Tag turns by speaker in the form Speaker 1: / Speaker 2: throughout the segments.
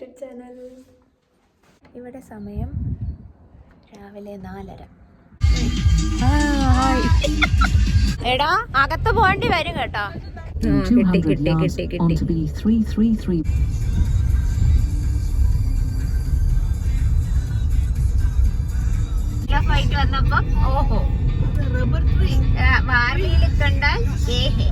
Speaker 1: YouTube channel. ഇവിടെ സമയം രാവിലെ നാലര. എടാ അകത്ത് പോകേണ്ടി വരും കേട്ടോ.
Speaker 2: കിട്ടി കിട്ടി കിട്ടി കിട്ടി.
Speaker 1: ഫൈറ്റ് വന്നപ്പോ ഓഹോ. മാറിയിൽ കണ്ടാൽ ഏഹേ.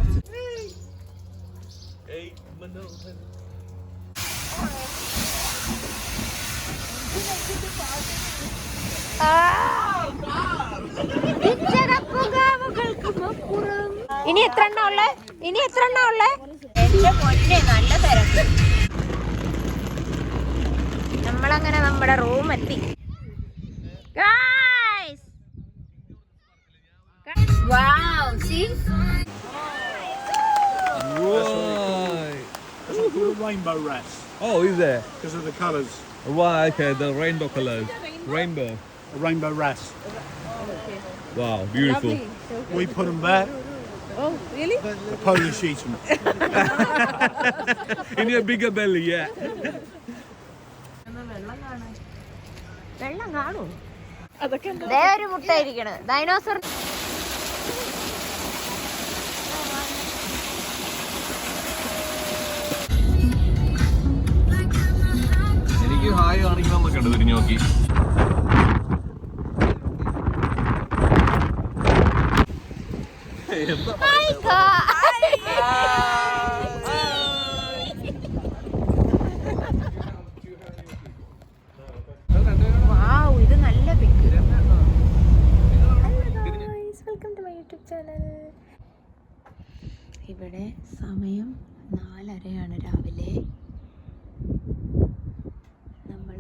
Speaker 1: ഇനി എത്ര എണ്ണ ഉള്ളേ ഇനി എത്ര എണ്ണ ഉള്ളേ നല്ല തിരക്ക് നമ്മളങ്ങനെ നമ്മുടെ റൂം എത്തി Wow, see?
Speaker 3: Right.
Speaker 4: That's what called a rainbow rat
Speaker 3: Oh, is there?
Speaker 4: because of the colours.
Speaker 3: wow, okay, the rainbow colors. Rainbow.
Speaker 4: A rainbow rat.
Speaker 3: Wow, beautiful.
Speaker 4: We put them back.
Speaker 5: Oh, really?
Speaker 4: The Polish eat them.
Speaker 3: In your bigger belly, yeah.
Speaker 1: വെള്ളം കാണൂ ദേ ഒരു മുട്ട ഇരിക്കണത് dinosaur
Speaker 3: എനിക്ക് hi കാണിക്കാൻ എന്നൊക്കെ ഉണ്ട് തിരിഞ്ഞു നോക്കി
Speaker 1: ഇത് നല്ല pick welcome to my YouTube channel ഇവിടെ സമയം നാലരയാണ് രാവിലെ. നമ്മൾ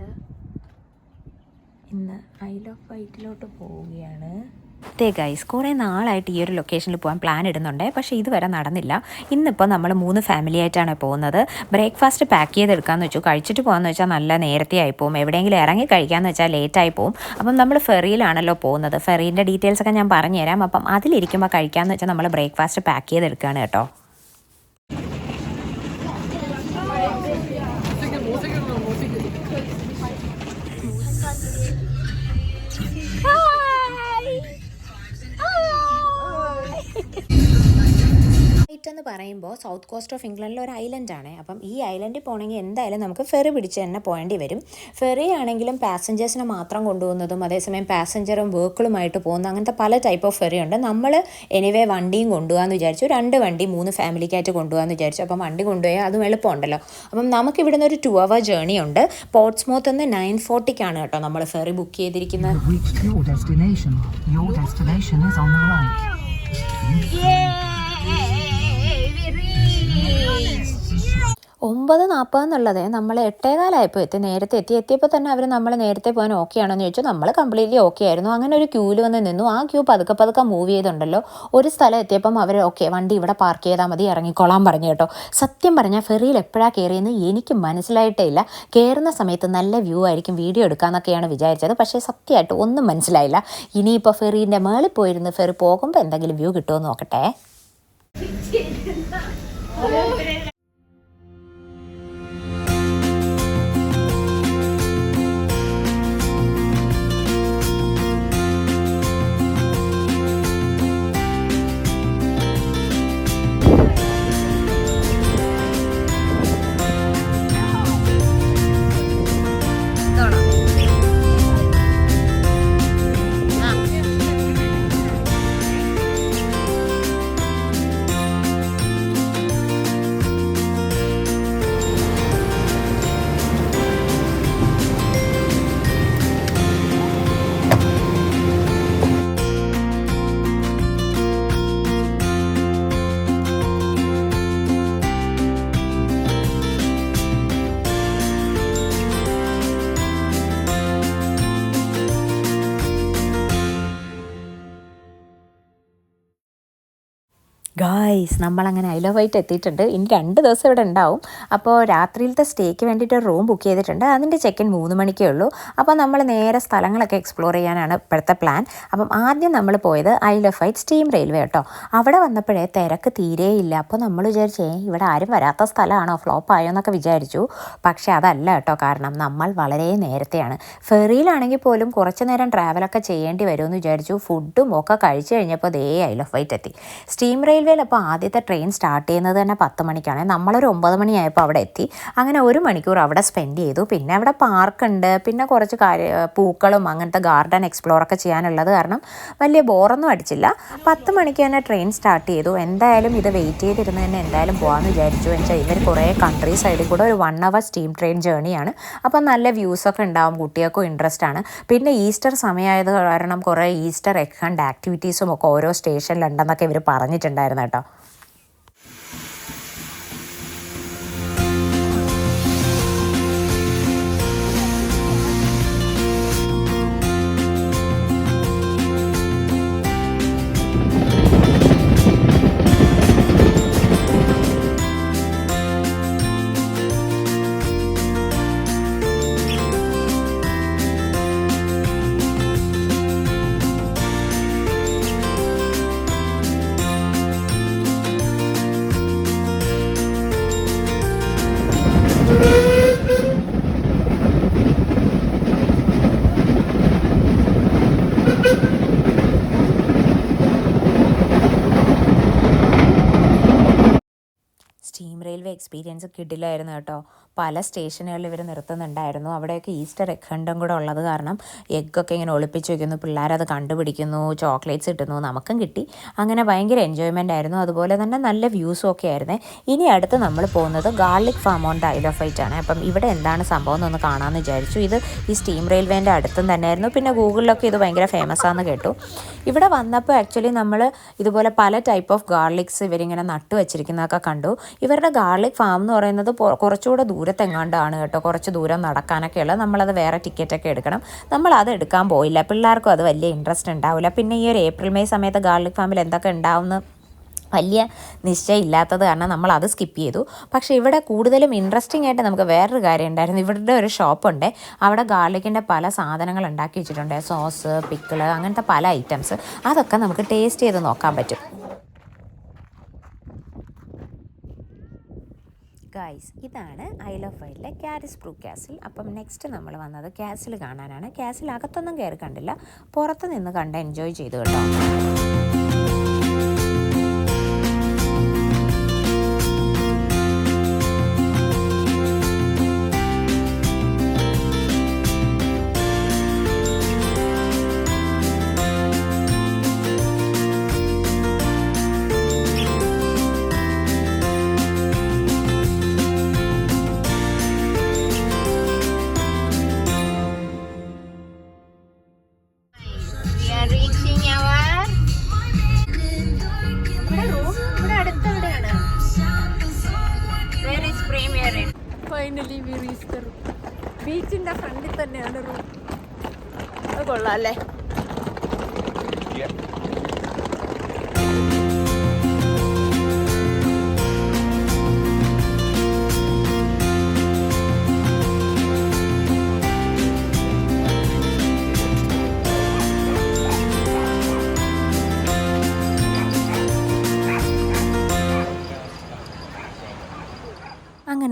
Speaker 1: ഇന്ന് ഐൽ ഓഫ് വൈറ്റിലോട്ട് പോവുകയാണ്.
Speaker 6: അതെ ഗൈസ് കുറേ നാളായിട്ട് ഈ ഒരു ലൊക്കേഷനിൽ പോകാൻ പ്ലാൻ ഇടുന്നുണ്ട്. പക്ഷേ ഇതുവരെ നടന്നില്ല. ഇന്നിപ്പോൾ നമ്മൾ മൂന്ന് ഫാമിലി ആയിട്ടാണ് പോകുന്നത്. ബ്രേക്ക്ഫാസ്റ്റ് പാക്ക് ചെയ്തെടുക്കാമെന്ന് വെച്ചു. കഴിച്ചിട്ട് പോകാമെന്ന് വെച്ചാൽ നല്ല നേരത്തെ ആയി പോകും എവിടെയെങ്കിലും ഇറങ്ങി കഴിക്കാമെന്ന് വെച്ചാൽ ലേറ്റ് ആയി പോകും അപ്പം നമ്മൾ ഫെറിയിലാണല്ലോ പോകുന്നത്. ഫെറീന്റെ ഡീറ്റെയിൽസ് ഒക്കെ ഞാൻ പറഞ്ഞുതരാം. അപ്പം അതിലിരിക്കുമ്പോൾ കഴിക്കാമെന്ന് വെച്ചാൽ നമ്മൾ ബ്രേക്ക്ഫാസ്റ്റ് പാക്ക് ചെയ്തെടുക്കുകയാണ് കേട്ടോ. ഐറ്റ് എന്ന് പറയുമ്പോൾ സൗത്ത് കോസ്റ്റ് ഓഫ് ഇംഗ്ലണ്ടിലെ ഒരു ഐലൻഡാണ് അപ്പം ഈ ഐലൻഡിൽ പോകണമെങ്കിൽ എന്തായാലും നമുക്ക് ഫെറി പിടിച്ച് തന്നെ പോകേണ്ടി വരും. ഫെറി ആണെങ്കിലും പാസഞ്ചേഴ്സിനെ മാത്രം കൊണ്ടുപോകുന്നതും അതേസമയം പാസഞ്ചറും വർക്കുകളുമായിട്ട് പോകുന്ന അങ്ങനത്തെ പല ടൈപ്പ് ഓഫ് ഫെറി ഉണ്ട്. നമ്മൾ എനിവേ വണ്ടിയും കൊണ്ടുപോകാമെന്ന് വിചാരിച്ചു. രണ്ട് വണ്ടി മൂന്ന് ഫാമിലിക്കായിട്ട് കൊണ്ടുപോകാമെന്ന് വിചാരിച്ചു. അപ്പം വണ്ടി കൊണ്ടുപോയാൽ അതും എളുപ്പമുണ്ടല്ലോ. അപ്പം നമുക്ക് ഇവിടുന്ന് ഒരു ടു അവർ ജേണി ഉണ്ട്. പോർട്സ്മouth നിന്ന് നയൻ ഫോർട്ടിക്കാണ് കേട്ടോ നമ്മൾ ഫെറി ബുക്ക് ചെയ്തിരിക്കുന്നത്
Speaker 2: Yeah! your destination. Your destination is on the right.
Speaker 6: ഒമ്പത് നാൽപ്പത് എന്നുള്ളത് നമ്മൾ എട്ടേകാലായപ്പോൾ എത്തി നേരത്തെ എത്തി. എത്തിയപ്പോൾ തന്നെ അവർ നമ്മൾ നേരത്തെ പോകാൻ ഓക്കെ ആണോ എന്ന് ചോദിച്ചു. നമ്മൾ കംപ്ലീറ്റ്ലി ഓക്കെ ആയിരുന്നു. അങ്ങനെ ഒരു ക്യൂവിൽ വന്ന് നിന്നു. ആ ക്യൂ പതുക്കെ പതുക്കെ മൂവ് ചെയ്തുണ്ടല്ലോ. ഒരു സ്ഥലം എത്തിയപ്പം അവർ ഓക്കെ വണ്ടി ഇവിടെ പാർക്ക് ചെയ്താൽ മതി ഇറങ്ങിക്കോളാൻ പറഞ്ഞു കേട്ടോ. സത്യം പറഞ്ഞാൽ ഫെറിയിൽ എപ്പോഴാണ് കയറിയെന്ന് എനിക്ക് മനസ്സിലായിട്ടേ ഇല്ല. കയറുന്ന സമയത്ത് നല്ല വ്യൂ ആയിരിക്കും വീഡിയോ എടുക്കാമെന്നൊക്കെയാണ് വിചാരിച്ചത്. പക്ഷേ സത്യമായിട്ട് ഒന്നും മനസ്സിലായില്ല. ഇനിയിപ്പോൾ ഫെറീന്റെ മേളിൽ പോയിരുന്ന് ഫെറി പോകുമ്പോൾ എന്തെങ്കിലും വ്യൂ കിട്ടുമോ നോക്കട്ടെ. ഗായ്സ് നമ്മളങ്ങനെ ഐ ലവ് ആയിട്ട് എത്തിയിട്ടുണ്ട്. ഇനി രണ്ട് ദിവസം ഇവിടെ ഉണ്ടാവും. അപ്പോൾ രാത്രിയിലത്തെ സ്റ്റേക്ക് വേണ്ടിയിട്ട് റൂം ബുക്ക് ചെയ്തിട്ടുണ്ട്. അതിന്റെ ചെക്കിൻ മൂന്ന് മണിക്കേ ഉള്ളൂ. അപ്പോൾ നമ്മൾ നേരെ സ്ഥലങ്ങളൊക്കെ എക്സ്പ്ലോർ ചെയ്യാനാണ് ഇപ്പോഴത്തെ പ്ലാൻ അപ്പം ആദ്യം നമ്മൾ പോയത് ഐ ലവ് ഫൈറ്റ് സ്റ്റീം റെയിൽവേ കേട്ടോ. അവിടെ വന്നപ്പോഴേ തിരക്ക് തീരെയില്ല അപ്പോൾ നമ്മൾ വിചാരിച്ചേ ഇവിടെ ആരും വരാത്ത സ്ഥലമാണോ? ഫ്ലോപ്പ് ആയോ? എന്നൊക്കെ വിചാരിച്ചു. പക്ഷേ അതല്ല കേട്ടോ കാരണം നമ്മൾ വളരെ നേരത്തെയാണ്. ഫെറിയിലാണെങ്കിൽ പോലും കുറച്ച് നേരം ട്രാവലൊക്കെ ചെയ്യേണ്ടി വരുമെന്ന് വിചാരിച്ചു. ഫുഡും ഒക്കെ കഴിച്ചു കഴിഞ്ഞപ്പോൾ ദേ ഐ ലവ് ഫൈറ്റ് എത്തി. സ്റ്റീം റെയിൽവേയിൽ അപ്പോൾ ആദ്യത്തെ ട്രെയിൻ സ്റ്റാർട്ട് ചെയ്യുന്നത് തന്നെ പത്ത് മണിക്കാണ്. നമ്മളൊരു ഒമ്പത് മണിയായപ്പോൾ അവിടെ എത്തി. അങ്ങനെ ഒരു മണിക്കൂർ അവിടെ സ്പെൻഡ് ചെയ്തു. പിന്നെ അവിടെ പാർക്കുണ്ട് പിന്നെ കുറച്ച് കാര്യ പൂക്കളും അങ്ങനത്തെ ഗാർഡൻ എക്സ്പ്ലോർ ഒക്കെ ചെയ്യാനുള്ളത് കാരണം വലിയ ബോറൊന്നും അടിച്ചില്ല. പത്ത് മണിക്ക് തന്നെ ട്രെയിൻ സ്റ്റാർട്ട് ചെയ്തു. എന്തായാലും ഇത് വെയിറ്റ് ചെയ്തിരുന്ന് തന്നെ എന്തായാലും പോകാമെന്ന് വിചാരിച്ചു. വെച്ചാൽ ഇവർ കുറേ കൺട്രി സൈഡിൽ കൂടെ ഒരു വൺ അവർ സ്റ്റീം ട്രെയിൻ ജേണിയാണ് അപ്പം നല്ല വ്യൂസൊക്കെ ഉണ്ടാവും. കുട്ടികൾക്കും ഇൻട്രസ്റ്റ് ആണ്. പിന്നെ ഈസ്റ്റർ സമയമായത് കാരണം കുറേ ഈസ്റ്റർ എഗ് ഹണ്ട് ആക്ടിവിറ്റീസും ഒക്കെ ഓരോ സ്റ്റേഷനിലുണ്ടെന്നൊക്കെ ഇവർ പറഞ്ഞിട്ടുണ്ടായിരുന്നു. കേട്ടോ റെയിൽവേ എക്സ്പീരിയൻസ് കിട്ടില്ലായിരുന്നു കേട്ടോ പല സ്റ്റേഷനുകളിൽ ഇവർ നിർത്തുന്നുണ്ടായിരുന്നു. അവിടെയൊക്കെ ഈസ്റ്റർ എഗ് ഹണ്ടും കൂടെ ഉള്ളത് കാരണം എഗ്ഗൊക്കെ ഇങ്ങനെ ഒളിപ്പിച്ച് വെക്കുന്നു. പിള്ളേരത് കണ്ടുപിടിക്കുന്നു. ചോക്ലേറ്റ്സ് കിട്ടുന്നു. നമുക്കും കിട്ടി. അങ്ങനെ ഭയങ്കര എൻജോയ്മെന്റ് ആയിരുന്നു. അതുപോലെ തന്നെ നല്ല വ്യൂസും ഒക്കെ ആയിരുന്നേ. ഇനി അടുത്ത് നമ്മൾ പോകുന്നത് garlic farm on the Isle of Wight ആണ്. അപ്പം ഇവിടെ എന്താണ് സംഭവം എന്നൊന്ന് കാണാമെന്ന് വിചാരിച്ചു. ഇത് ഈ സ്റ്റീം റെയിൽവേന്റെ അടുത്തും തന്നെയായിരുന്നു. പിന്നെ ഗൂഗിളിലൊക്കെ ഇത് ഭയങ്കര ഫേമസ് ആണെന്ന് കേട്ടു. ഇവിടെ വന്നപ്പോൾ ആക്ച്വലി നമ്മൾ ഇതുപോലെ പല ടൈപ്പ് ഓഫ് ഗാർലിക്സ് ഇവരിങ്ങനെ നട്ടു വെച്ചിരിക്കുന്നതൊക്കെ കണ്ടു. ഇവരുടെ ഗാർലിക് ഫാം എന്ന് പറയുന്നത് കുറച്ചുകൂടെ കുറച്ചുകൂടെ ദൂരത്തെങ്ങാണ്ടാണ് കേട്ടോ കുറച്ച് ദൂരം നടക്കാനൊക്കെ ഉള്ളത് നമ്മളത് വേറെ ടിക്കറ്റൊക്കെ എടുക്കണം. നമ്മളത് എടുക്കാൻ പോയില്ല. പിള്ളേർക്കും അത് വലിയ ഇൻട്രസ്റ്റ് ഉണ്ടാവില്ല പിന്നെ ഈ ഒരു ഏപ്രിൽ മെയ് സമയത്ത് ഗാർലിക് ഫാമിൽ എന്തൊക്കെ ഉണ്ടാവുമെന്ന് വലിയ നിശ്ചയം ഇല്ലാത്തത് കാരണം നമ്മൾ അത് സ്കിപ്പ് ചെയ്തു. പക്ഷേ ഇവിടെ കൂടുതലും ഇൻട്രസ്റ്റിംഗ് ആയിട്ട് നമുക്ക് വേറൊരു കാര്യം ഉണ്ടായിരുന്നു. ഇവരുടെ ഒരു ഷോപ്പുണ്ട് അവിടെ ഗാർലിക്കിന്റെ പല സാധനങ്ങൾ ഉണ്ടാക്കി വെച്ചിട്ടുണ്ട്. സോസ് പിക്കിൾ അങ്ങനത്തെ പല ഐറ്റംസ് അതൊക്കെ നമുക്ക് ടേസ്റ്റ് ചെയ്ത് നോക്കാൻ പറ്റും. ഗൈസ് ഇതാണ് ഐൽ ഓഫ് വൈൽഡിലെ ക്യാരിസ് ബ്രൂ ക്യാസിൽ അപ്പം നെക്സ്റ്റ് നമ്മൾ വന്നത് ക്യാസിൽ കാണാനാണ്. ക്യാസിൽ അകത്തൊന്നും കയറി കണ്ടില്ല. പുറത്ത് നിന്ന് കണ്ട് എൻജോയ് ചെയ്തു കേട്ടോ.
Speaker 5: കൊള്ളാം അല്ലേ?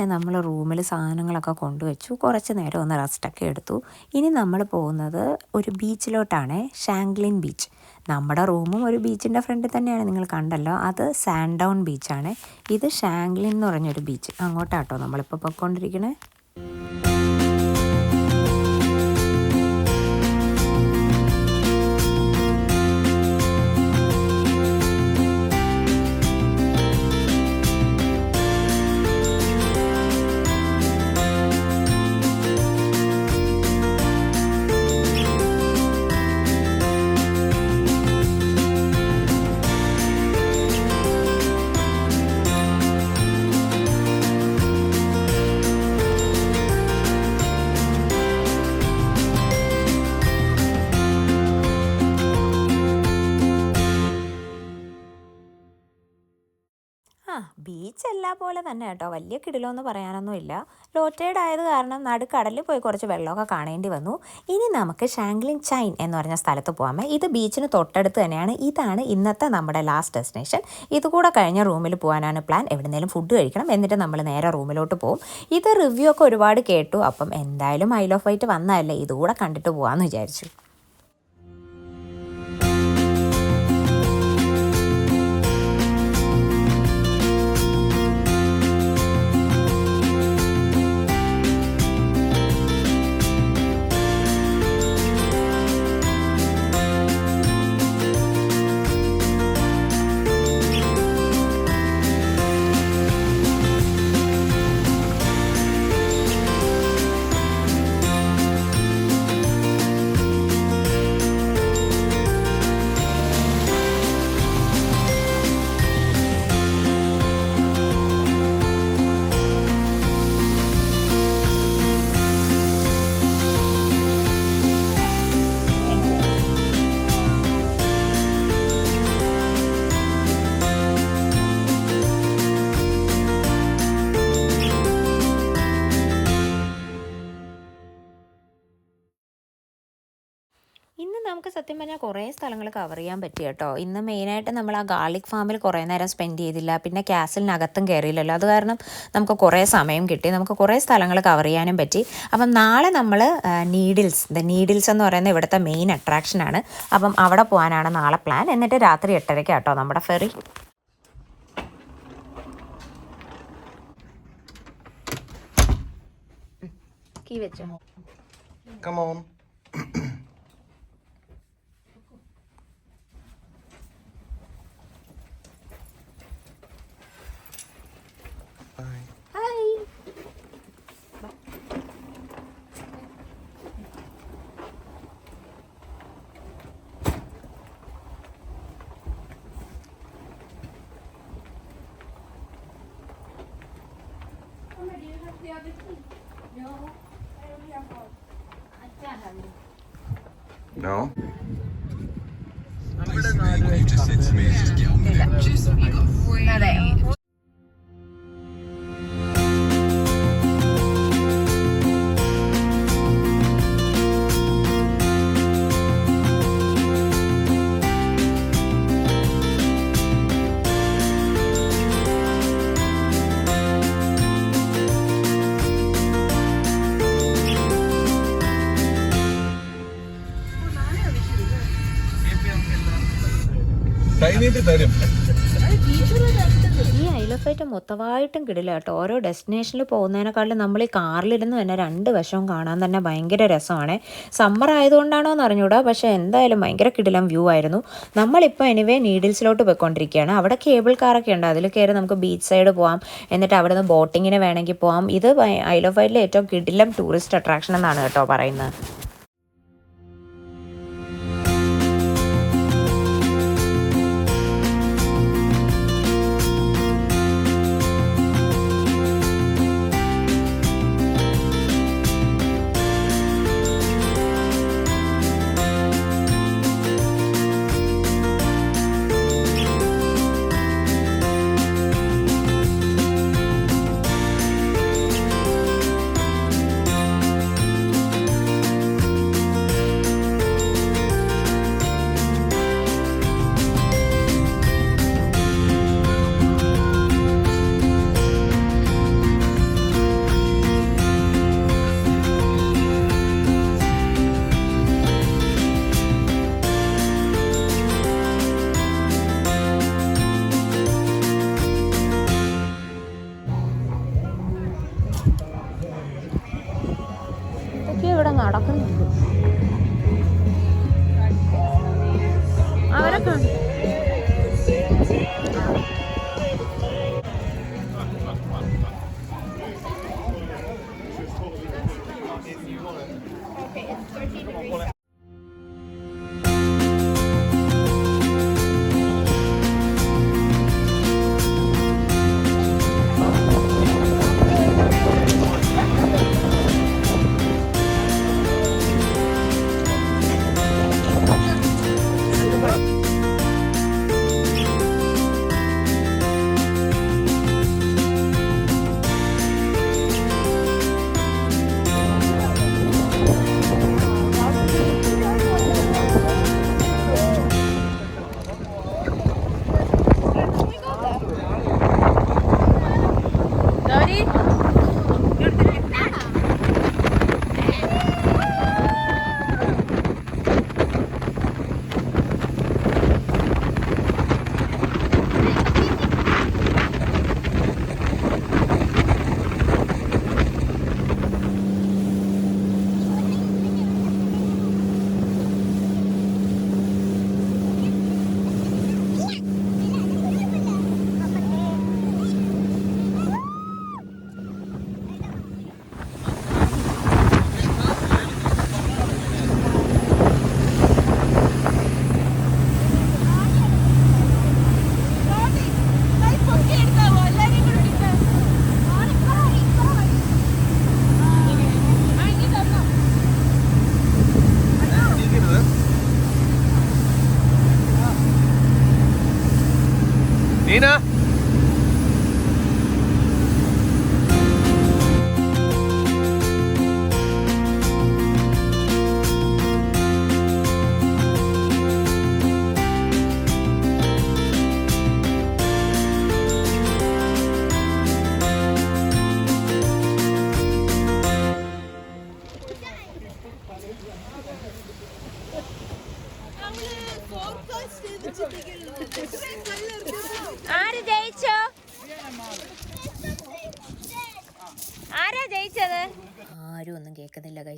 Speaker 6: അങ്ങനെ നമ്മൾ റൂമിൽ സാധനങ്ങളൊക്കെ കൊണ്ടുവച്ചു. കുറച്ച് നേരം ഒന്ന് റെസ്റ്റൊക്കെ എടുത്തു. ഇനി നമ്മൾ പോകുന്നത് ഒരു ബീച്ചിലോട്ടാണ്. Shanklin beach. നമ്മുടെ റൂമും ഒരു ബീച്ചിന്റെ ഫ്രണ്ടിൽ തന്നെയാണ്. നിങ്ങൾ കണ്ടല്ലോ അത് സാൻഡൗൺ ബീച്ചാണ്. ഇത് ഷാങ്ക്ലിൻ എന്ന് പറഞ്ഞൊരു ബീച്ച്. അങ്ങോട്ടാട്ടോ നമ്മളിപ്പോൾ പൊയ്ക്കൊണ്ടിരിക്കണേ. ബീച്ച് എല്ലാ പോലെ തന്നെ കേട്ടോ. വലിയ കിടിലമെന്ന് പറയാനൊന്നും ഇല്ല. ലോറ്റേഡ് ആയത് കാരണം നടുക്കടലിൽ പോയി കുറച്ച് വെള്ളമൊക്കെ കാണേണ്ടി വന്നു. ഇനി നമുക്ക് ഷാങ്ലിൻ ചൈൻ എന്ന് പറഞ്ഞ സ്ഥലത്ത് പോകാമേ ഇത് ബീച്ചിന് തൊട്ടടുത്ത് തന്നെയാണ്. ഇതാണ് ഇന്നത്തെ നമ്മുടെ ലാസ്റ്റ് ഡെസ്റ്റിനേഷൻ ഇതുകൂടെ കഴിഞ്ഞ റൂമിൽ പോകാനാണ് പ്ലാൻ എവിടുന്നേലും ഫുഡ് കഴിക്കണം. എന്നിട്ട് നമ്മൾ നേരെ റൂമിലോട്ട് പോകും ഇത് റിവ്യൂ ഒക്കെ ഒരുപാട് കേട്ടു. അപ്പം എന്തായാലും ഐ ഓഫ് വൈറ്റ് വന്നതല്ലേ? ഇതുകൂടെ കണ്ടിട്ട് പോകാമെന്ന് വിചാരിച്ചു. സത്യം പറഞ്ഞാൽ കുറേ സ്ഥലങ്ങൾ കവർ ചെയ്യാൻ പറ്റി കേട്ടോ. ഇന്ന് മെയിനായിട്ട് നമ്മൾ ആ ഗാർലിക് ഫാമിൽ കുറേ നേരം സ്പെൻഡ് ചെയ്തില്ല. പിന്നെ ക്യാസിലിനകത്തും കയറിയില്ലല്ലോ അത് കാരണം നമുക്ക് കുറേ സമയം കിട്ടി. നമുക്ക് കുറേ സ്ഥലങ്ങൾ കവർ ചെയ്യാനും പറ്റി. അപ്പം നാളെ നമ്മൾ നീഡിൽസ് ദ നീഡിൽസ് എന്ന് പറയുന്ന ഇവിടുത്തെ മെയിൻ അട്രാക്ഷനാണ് അപ്പം അവിടെ പോകാനാണ് നാളെ പ്ലാൻ എന്നിട്ട് രാത്രി എട്ടരയ്ക്ക് കേട്ടോ നമ്മുടെ ഫെറി കീ വെച്ചോ?
Speaker 3: Come on. തരും
Speaker 6: ഈ ഐലഫൈറ്റ് മൊത്തമായിട്ടും കിടില്ല കേട്ടോ. ഓരോ ഡെസ്റ്റിനേഷനിൽ പോകുന്നതിനെക്കാളും നമ്മൾ ഈ കാറിലിരുന്ന് തന്നെ രണ്ട് വശവും കാണാൻ തന്നെ ഭയങ്കര രസമാണ്. സമ്മർ ആയതുകൊണ്ടാണോ എന്ന് അറിഞ്ഞൂടാ. പക്ഷേ എന്തായാലും ഭയങ്കര കിടിലം വ്യൂ ആയിരുന്നു. നമ്മളിപ്പോൾ എനിവേ നീഡിൽസിലോട്ട് പോയിക്കൊണ്ടിരിക്കുകയാണ്. അവിടെ കേബിൾ കാറൊക്കെ ഉണ്ട്. അതിൽ കയറി നമുക്ക് ബീച്ച് സൈഡ് പോകാം എന്നിട്ട് അവിടെ നിന്ന് ബോട്ടിങ്ങിന് വേണമെങ്കിൽ പോകാം ഇത് ഐലഫൈറ്റിലെ ഏറ്റവും കിടിലം ടൂറിസ്റ്റ് അട്രാക്ഷൻ എന്നാണ് കേട്ടോ പറയുന്നത്.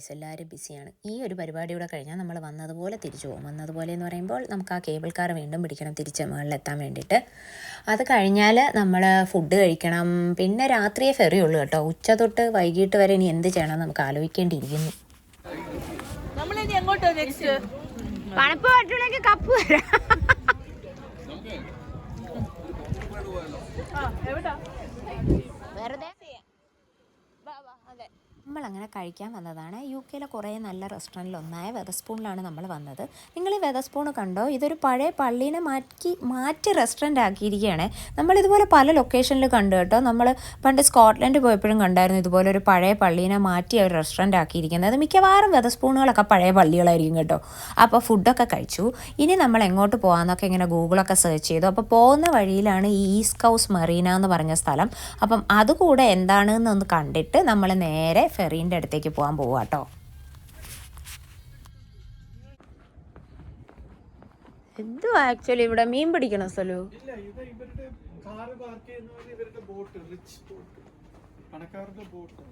Speaker 6: ഗൈസ് എല്ലാവരും ബിസിയാണ് ഈ ഒരു പരിപാടി കൂടെ കഴിഞ്ഞാൽ നമ്മൾ വന്നതുപോലെ തിരിച്ചു പോകും. വന്നതുപോലെ എന്ന് പറയുമ്പോൾ നമുക്ക് ആ കേബിൾ കാർ വീണ്ടും പിടിക്കണം തിരിച്ച് മുകളിലെത്താൻ വേണ്ടിയിട്ട്. അത് കഴിഞ്ഞാൽ നമ്മൾ ഫുഡ് കഴിക്കണം. പിന്നെ രാത്രിയെ ഫെറി ഉള്ളൂ കേട്ടോ. ഉച്ച തൊട്ട് വൈകിട്ട് വരെ ഇനി എന്ത് ചെയ്യണം നമുക്ക് ആലോചിക്കേണ്ടിയിരിക്കുന്നു.
Speaker 1: പണപ്പ് കപ്പ് വെറുതെ അതെ
Speaker 6: നമ്മളങ്ങനെ കഴിക്കാൻ വന്നതാണ്. യു കെയിലെ കുറേ നല്ല റെസ്റ്റോറന്റിൽ ഒന്നായ വെതസ്പൂണിലാണ് നമ്മൾ വന്നത്. നിങ്ങൾ ഈ വെതസ്പൂൺ കണ്ടോ? ഇതൊരു പഴയ പള്ളീനെ മാറ്റി മാറ്റി റെസ്റ്റോറന്റ് ആക്കിയിരിക്കുകയാണ് നമ്മളിതുപോലെ പല ലൊക്കേഷനിൽ കണ്ടു കേട്ടോ. നമ്മൾ പണ്ട് സ്കോട്ട്ലൻഡ് പോയപ്പോഴും കണ്ടായിരുന്നു ഇതുപോലെ ഒരു പഴയ പള്ളീനെ മാറ്റി ഒരു റെസ്റ്റോറന്റ് ആക്കിയിരിക്കുന്നത്. മിക്കവാറും വെതസ്പൂണുകളൊക്കെ പഴയ പള്ളികളായിരിക്കും കേട്ടോ. അപ്പോൾ ഫുഡൊക്കെ കഴിച്ചു. ഇനി നമ്മൾ എങ്ങോട്ട് പോകാമെന്നൊക്കെ ഇങ്ങനെ ഗൂഗിളൊക്കെ സെർച്ച് ചെയ്തു. അപ്പോൾ പോകുന്ന വഴിയിലാണ് ഈ ഈസ്റ്റ് കൗസ് മറീന എന്ന് പറഞ്ഞ സ്ഥലം. അപ്പം അതുകൂടെ എന്താണെന്നൊന്ന് കണ്ടിട്ട് നമ്മൾ നേരെ ഫെറീന്റെ അടുത്തേക്ക് പോകാൻ പോവാം കേട്ടോ
Speaker 1: എന്തുവാ ആക്ച്വലി ഇവിടെ മീൻ പിടിക്കണ സ്ഥലോ?
Speaker 7: ഇല്ല ഇത് ഇവരുടെ കാറ് പാർക്ക് ചെയ്യുന്നത് ഇവരുടെ ബോട്ട് റിച്ച് ബോട്ട് പണക്കാരുടെ ബോട്ട്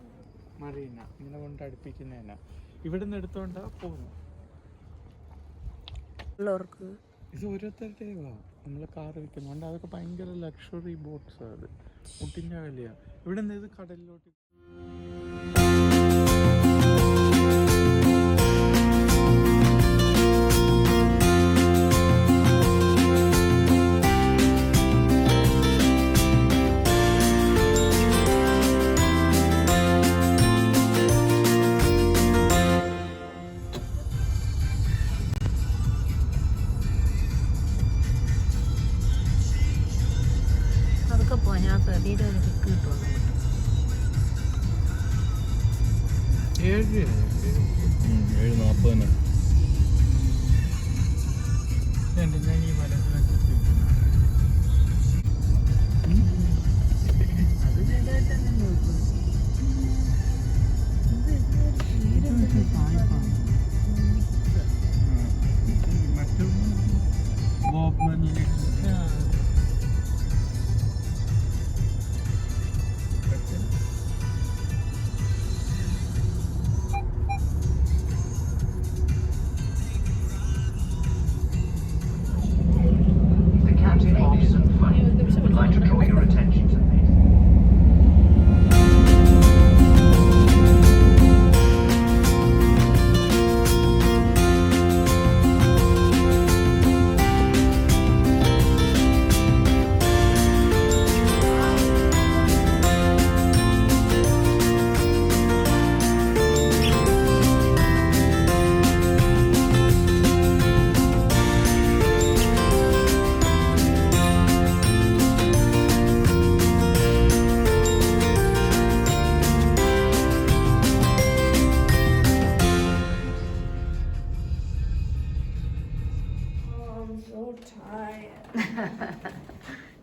Speaker 7: മറീന ഇങ്ങനെ കൊണ്ട് അടുപ്പിക്കുന്നതിനാ. ഇവിടുന്ന് എടുത്തോണ്ടാ പോകുന്നു ഇത് ഓരോരുത്തരുടെയോ. നമ്മൾ വിൽക്കുന്നുണ്ട് അതൊക്കെ ഭയങ്കര ലക്ഷറി ബോട്ട്സ് അത്. മുട്ടിന്റെ വിലയാ ഇവിടുന്ന് ഇത് കടലിലോട്ട് രണ്ട് ഞാൻ ഈ വലത്തിലൊക്കെ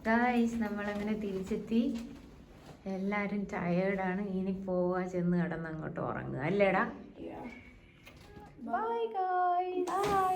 Speaker 6: ഗായ്സ് നമ്മളങ്ങനെ തിരിച്ചെത്തി. എല്ലാവരും ടയേർഡാണ് ഇനി പോവാ ചെന്ന് കിടന്ന് അങ്ങോട്ട് ഉറങ്ങുക. അല്ലേടാ? Bye guys bye